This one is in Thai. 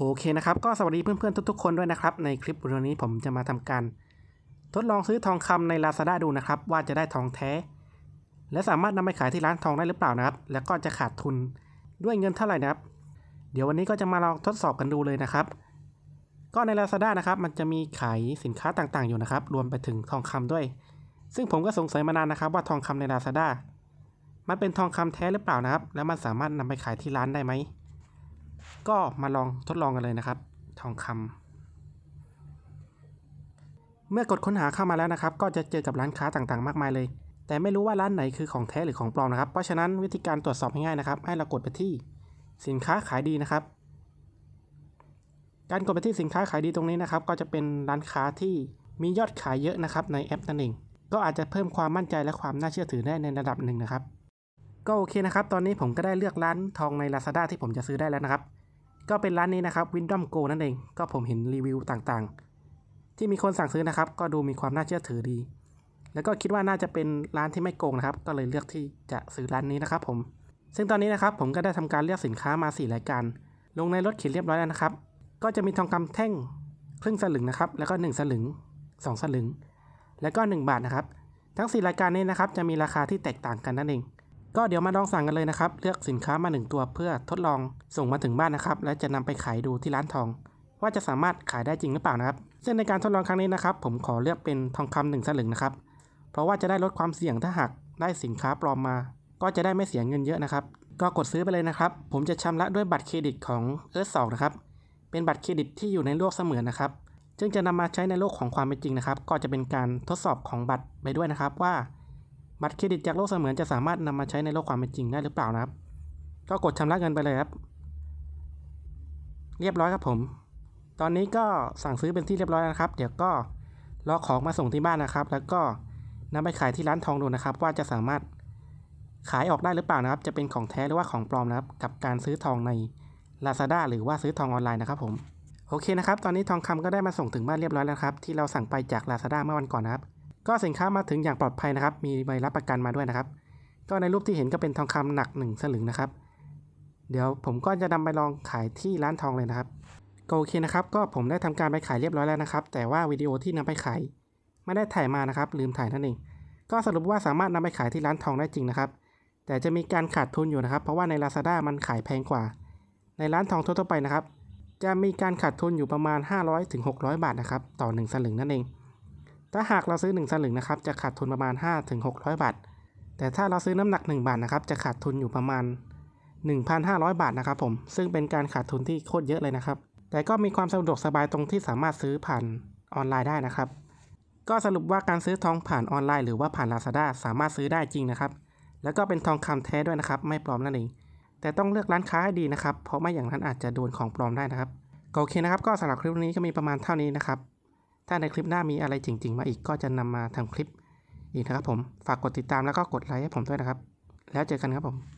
โอเคนะครับ ก็สวัสดีเพื่อนๆทุกๆคนด้วยนะครับ ในคลิปวิดีโอนี้ผมจะมาทำการ ทดลองซื้อทองคำใน Lazada ดูนะครับ ว่าจะได้ทองแท้ และสามารถนำไปขายที่ร้านทองได้หรือเปล่านะครับ แล้วก็จะขาดทุนด้วยเงินเท่าไหร่นะครับ เดี๋ยววันนี้ก็จะมาลองทดสอบกันดูเลยนะครับ ก็ใน Lazada นะครับ มันจะมีขายสินค้าต่างๆอยู่นะครับ รวมไปถึงทองคำด้วย ซึ่งผมก็สงสัยมานานนะครับ ว่าทองคำใน Lazada มันเป็นทองคำแท้หรือเปล่านะครับ แล้วมันสามารถนำไปขายที่ร้านได้ไหม ก็มาลองทดลองกันเลยนะครับ ทองคำเมื่อกดค้นหาเข้ามาแล้วนะครับ ก็จะเจอกับร้านค้าต่างๆ มากมายเลย แต่ไม่รู้ว่าร้านไหนคือของแท้หรือของปลอมนะครับ เพราะฉะนั้นวิธีการตรวจสอบง่ายๆนะครับ ให้เรากดไปที่สินค้าขายดีนะครับ การกดไปที่สินค้าขายดีตรงนี้นะครับ ก็จะเป็นร้านค้าที่มียอดขายเยอะนะครับในแอปนั่นเอง ก็อาจจะเพิ่มความมั่นใจและความน่าเชื่อถือได้ในระดับหนึ่งนะครับ ก็โอเคนะครับ ตอนนี้ผมก็ได้เลือกร้านทองใน Lazada ที่ผมจะซื้อได้แล้วนะครับ ก็เป็นร้านนี้นะครับ Windom Go นั่นเอง ก็ผมเห็นรีวิวต่างๆ ที่มีคนสั่งซื้อนะครับ ก็ดูมีความน่าเชื่อถือดี แล้วก็คิดว่าน่าจะเป็นร้านที่ไม่โกงนะครับ ก็เลยเลือกที่จะซื้อร้านนี้นะครับผม ซึ่งตอนนี้นะครับผมก็ได้ทำการเลือกสินค้ามา 4 รายการ ลงในรถเข็นเรียบร้อยแล้วนะครับ ก็จะมีทองคำแท่งครึ่งสลึงนะครับ แล้วก็ 1 สลึง 2 สลึง แล้วก็ 1 บาทนะครับ ทั้ง 4 รายการนี้นะครับ จะมีราคาที่แตกต่างกันนั่นเอง ก็เดี๋ยวมาลองสั่งกันเลยนะครับ เลือกสินค้ามา 1 ตัวเพื่อทดลองส่งมาถึงบ้านนะครับ และจะนำไปขายดูที่ร้านทอง ว่าจะสามารถขายได้จริงหรือเปล่านะครับซึ่งในการทดลองครั้งนี้นะครับ ผมขอเลือกเป็นทองคำหนึ่งสลึงนะครับ เพราะว่าจะได้ลดความเสี่ยงถ้าหากได้สินค้าปลอมมา ก็จะได้ไม่เสียเงินเยอะนะครับ ก็กดซื้อไปเลยนะครับ ผมจะชำระด้วยบัตรเครดิตของเอิร์ธสองนะครับเป็นบัตรเครดิตที่อยู่ในโลกเสมือนนะครับซึ่งจะนำมาใช้ในโลกของความเป็นจริงนะครับ ก็จะเป็นการทดสอบของบัตรไปด้วยนะครับว่า บัตรเครดิตจากโลกเสมือนจะสามารถนำมาใช้ในโลกความเป็นจริงได้หรือเปล่านะครับ ก็กดชำระเงินไปเลยครับ เรียบร้อยครับผม ตอนนี้ก็สั่งซื้อเป็นที่เรียบร้อยแล้วนะครับ เดี๋ยวก็รอของมาส่งที่บ้านนะครับ แล้วก็นำไปขายที่ร้านทองดูนะครับ ว่าจะสามารถขายออกได้หรือเปล่านะครับ จะเป็นของแท้หรือว่าของปลอมนะครับ กับการซื้อทองใน Lazada หรือว่าซื้อทองออนไลน์นะครับผมโอเคนะครับ ตอนนี้ทองคำก็ได้มาส่งถึงบ้านเรียบร้อยแล้วครับ ที่เราสั่งไปจาก Lazada เมื่อวันก่อนนะครับ ก็สินค้ามาถึงอย่างปลอดภัยนะครับ มีใบรับประกันมาด้วยนะครับ ก็ในรูปที่เห็นก็เป็นทองคำหนักหนึ่งสลึงนะครับ เดี๋ยวผมก็จะนำไปลองขายที่ร้านทองเลยนะครับ ก็โอเคนะครับ ก็ผมได้ทำการไปขายเรียบร้อยแล้วนะครับ แต่ว่าวิดีโอที่นำไปขายไม่ได้ถ่ายมานะครับ ลืมถ่ายนั่นเอง ก็สรุปว่าสามารถนำไปขายที่ร้านทองได้จริงนะครับ แต่จะมีการขาดทุนอยู่นะครับ เพราะว่าใน Lazada มันขายแพงกว่า ในร้านทองทั่วไปนะครับ จะมีการขาดทุนอยู่ประมาณ 500ถึง600 บาทนะครับ ต่อ 1 สลึงนั่นเอง ถ้าหากเราซื้อ1สลึงนะครับจะขาดทุนประมาณ5ถึง600 บาท แต่ถ้าเราซื้อน้ำหนัก 1 บาทนะครับจะขาดทุนอยู่ประมาณ 1,500 บาทนะครับผมซึ่งเป็นการขาดทุนที่โคตรเยอะเลยนะครับ แต่ก็มีความสะดวกสบายตรงที่สามารถซื้อผ่านออนไลน์ได้นะครับ ก็สรุปว่าการซื้อทองผ่านออนไลน์หรือว่าผ่าน Lazada สามารถซื้อได้จริงนะครับ แล้วก็เป็นทองคำแท้ด้วยนะครับไม่ปลอมนั่นเองแต่ต้องเลือกร้านค้าให้ดีนะครับ เพราะไม่อย่างนั้นอาจจะโดนของปลอมได้นะครับก็โอเคนะครับ ก็สำหรับคลิปนี้ก็มีประมาณเท่านี้นะครับ ถ้าในคลิปหน้ามีอะไรจริง ๆ มาอีกก็จะนำมาทำคลิปอีกนะครับผม ฝากกดติดตามแล้วก็กดไลค์ให้ผมด้วยนะครับ แล้วเจอกันครับผม